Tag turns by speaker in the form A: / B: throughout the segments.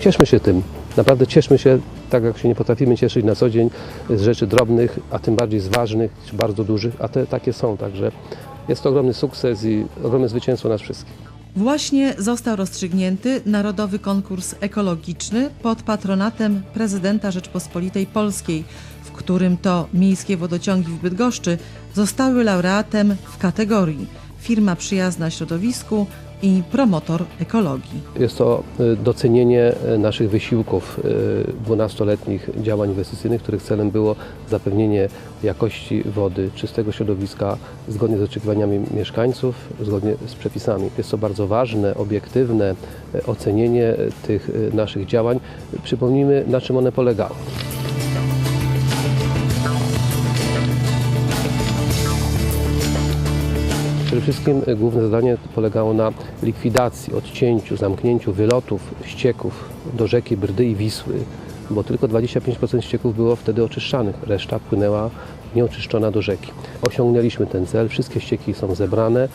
A: cieszmy się tym. Naprawdę cieszmy się, tak jak się nie potrafimy cieszyć na co dzień z rzeczy drobnych, a tym bardziej z ważnych, bardzo dużych, a te takie są. Także jest to ogromny sukces i ogromne zwycięstwo nas wszystkich.
B: Właśnie został rozstrzygnięty Narodowy Konkurs Ekologiczny pod patronatem prezydenta Rzeczpospolitej Polskiej, w którym to miejskie wodociągi w Bydgoszczy zostały laureatem w kategorii firma przyjazna środowisku i promotor ekologii.
A: Jest to y, docenienie y, naszych wysiłków y, 12-letnich działań inwestycyjnych, których celem było zapewnienie jakości wody, czystego środowiska zgodnie z oczekiwaniami mieszkańców, zgodnie z przepisami. Jest to bardzo ważne, obiektywne y, ocenienie y, tych y, naszych działań. Przypomnijmy, na czym one polegały. Przede wszystkim y, główne zadanie polegało na likwidacji, odcięciu, zamknięciu wylotów ścieków do rzeki Brdy i Wisły, bo tylko 25% ścieków było wtedy oczyszczanych, reszta płynęła nieoczyszczona do rzeki. Osiągnęliśmy ten cel, wszystkie ścieki są zebrane,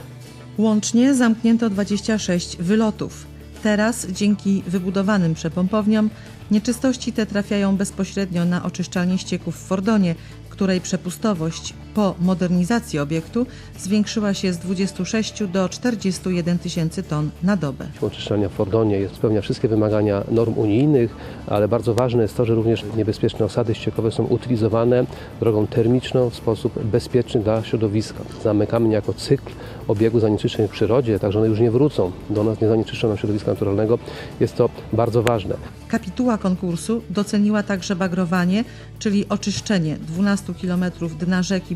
B: Łącznie zamknięto 26 wylotów. Teraz, dzięki wybudowanym przepompowniom, nieczystości te trafiają bezpośrednio na oczyszczalnię ścieków w Fordonie, której przepustowość po modernizacji obiektu zwiększyła się z 26 do 41 tysięcy ton na dobę.
A: Oczyszczalnia w Fordonie jest, spełnia wszystkie wymagania norm unijnych, ale bardzo ważne jest to, że również niebezpieczne osady ściekowe są utylizowane drogą termiczną w sposób bezpieczny dla środowiska. Zamykamy niejako cykl obiegu zanieczyszczeń w przyrodzie, także one już nie wrócą do nas, nie zanieczyszczą nam środowiska naturalnego. Jest to bardzo ważne.
B: Kapituła konkursu doceniła także bagrowanie, czyli oczyszczenie 12 km dna rzeki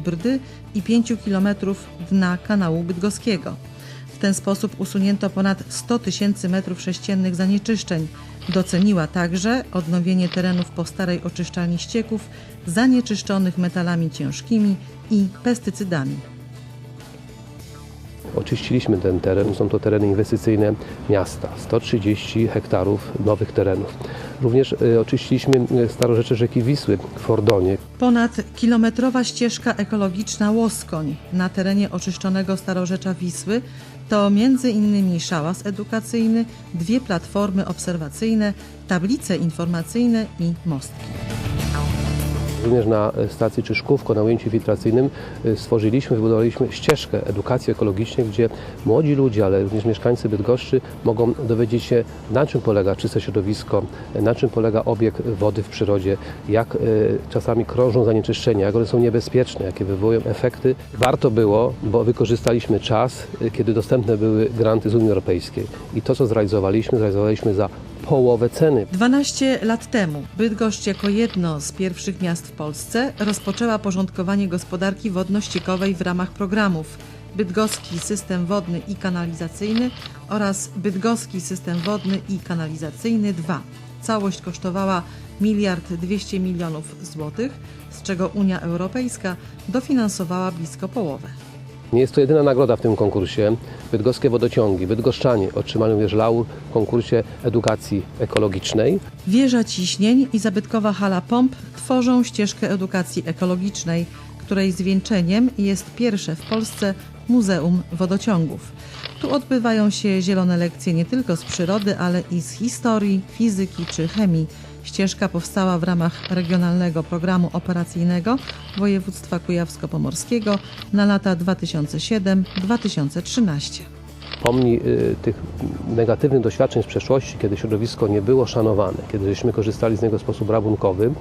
B: I 5 km dna kanału bydgoskiego. W ten sposób usunięto ponad 100 tysięcy metrów sześciennych zanieczyszczeń. Doceniła także odnowienie terenów po starej oczyszczalni ścieków zanieczyszczonych metalami ciężkimi i pestycydami.
A: Oczyściliśmy ten teren, są to tereny inwestycyjne miasta, 130 hektarów nowych terenów. Również y, oczyściliśmy y, starorzecze rzeki Wisły w Fordonie,
B: Ponad kilometrowa ścieżka ekologiczna Łoskoń na terenie oczyszczonego starorzecza Wisły to między innymi szałas edukacyjny, dwie platformy obserwacyjne, tablice informacyjne i mostki.
A: Również na stacji Czyszkówko, na ujęciu filtracyjnym y, stworzyliśmy, wybudowaliśmy ścieżkę edukacji ekologicznej, gdzie młodzi ludzie, ale również mieszkańcy Bydgoszczy mogą dowiedzieć się, na czym polega czyste środowisko, na czym polega obieg wody w przyrodzie, jak y, czasami krążą zanieczyszczenia, jak one są niebezpieczne, jakie wywołują efekty. Warto było, bo wykorzystaliśmy czas, y, kiedy dostępne były granty z Unii Europejskiej. I to, co zrealizowaliśmy, zrealizowaliśmy za połowę ceny.
B: 12 lat temu Bydgoszcz jako jedno z pierwszych miast w Polsce rozpoczęła porządkowanie gospodarki wodno-ściekowej w ramach programów Bydgoski System Wodny i Kanalizacyjny oraz Bydgoski System Wodny i Kanalizacyjny 2. Całość kosztowała miliard 200 milionów złotych, z czego Unia Europejska dofinansowała blisko połowę.
A: Nie jest to jedyna nagroda w tym konkursie. Bydgoskie wodociągi, bydgoszczanie otrzymali również laur w konkursie edukacji ekologicznej.
B: Wieża ciśnień i zabytkowa hala pomp tworzą ścieżkę edukacji ekologicznej, której zwieńczeniem jest pierwsze w Polsce Muzeum Wodociągów. Tu odbywają się zielone lekcje nie tylko z przyrody, ale i z historii, fizyki czy chemii. Ścieżka powstała w ramach Regionalnego Programu Operacyjnego Województwa Kujawsko-Pomorskiego na lata 2007-2013.
A: Pomni y, tych negatywnych doświadczeń z przeszłości, kiedy środowisko nie było szanowane, kiedy żeśmy korzystali z niego w sposób rabunkowy,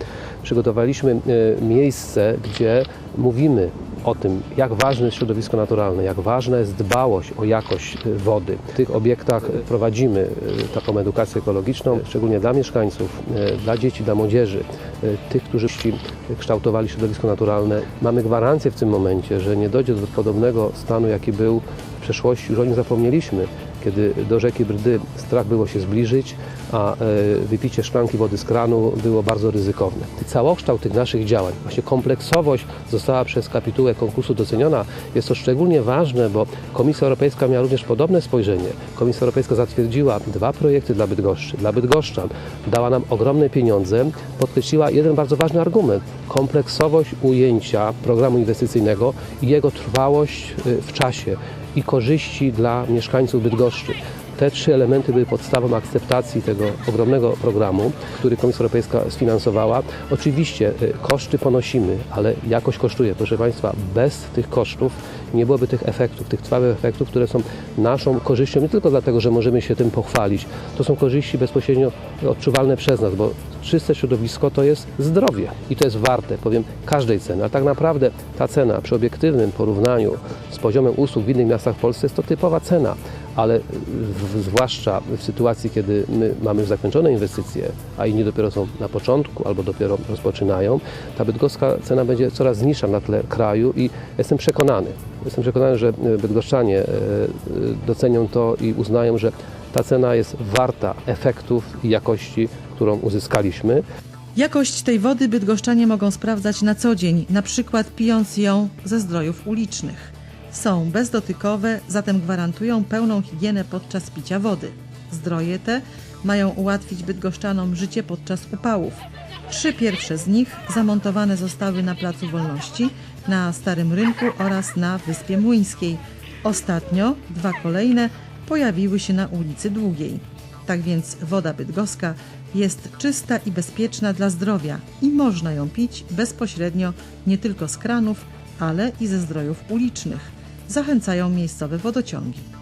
A: przygotowaliśmy y, miejsce, gdzie mówimy o tym, jak ważne jest środowisko naturalne, jak ważna jest dbałość o jakość y, wody. W tych obiektach prowadzimy taką edukację ekologiczną, szczególnie dla mieszkańców, dla dzieci, dla młodzieży, tych, którzy kształtowali środowisko naturalne. Mamy gwarancję w tym momencie, że nie dojdzie do podobnego stanu, jaki był przeszłości. Już o nim zapomnieliśmy, kiedy do rzeki Brdy strach było się zbliżyć, a e, wypicie szklanki wody z kranu było bardzo ryzykowne. Całokształt tych naszych działań, właśnie kompleksowość została przez kapitułę konkursu doceniona. Jest to szczególnie ważne, bo Komisja Europejska miała również podobne spojrzenie. Komisja Europejska zatwierdziła dwa projekty dla Bydgoszczy, dla Bydgoszczan. Dała nam ogromne pieniądze, podkreśliła jeden bardzo ważny argument. Kompleksowość ujęcia programu inwestycyjnego i jego trwałość y, w czasie i korzyści dla mieszkańców Bydgoszczy. Te trzy elementy były podstawą akceptacji tego ogromnego programu, który Komisja Europejska sfinansowała. Oczywiście y, koszty ponosimy, ale jakość kosztuje. Proszę Państwa, bez tych kosztów nie byłoby tych efektów, tych trwałych efektów, które są naszą korzyścią, nie tylko dlatego, że możemy się tym pochwalić. To są korzyści bezpośrednio odczuwalne przez nas, bo czyste środowisko to jest zdrowie i to jest warte, powiem, każdej ceny. A tak naprawdę ta cena przy obiektywnym porównaniu z poziomem usług w innych miastach w Polsce jest to typowa cena, ale w, zwłaszcza w sytuacji, kiedy my mamy już zakończone inwestycje, a inni dopiero są na początku albo dopiero rozpoczynają, ta bydgoska cena będzie coraz niższa na tle kraju i jestem przekonany, jestem przekonany, że bydgoszczanie e, e, docenią to i uznają, że ta cena jest warta efektów i jakości, którą uzyskaliśmy.
B: Jakość tej wody bydgoszczanie mogą sprawdzać na co dzień, na przykład pijąc ją ze zdrojów ulicznych. Są bezdotykowe, zatem gwarantują pełną higienę podczas picia wody. Zdroje te mają ułatwić bydgoszczanom życie podczas upałów. Trzy pierwsze z nich zamontowane zostały na Placu Wolności, na Starym Rynku oraz na Wyspie Młyńskiej. Ostatnio dwa kolejne pojawiły się na ulicy Długiej. Tak więc woda bydgoska jest czysta i bezpieczna dla zdrowia i można ją pić bezpośrednio nie tylko z kranów, ale i ze zdrojów ulicznych. Zachęcają miejscowe wodociągi.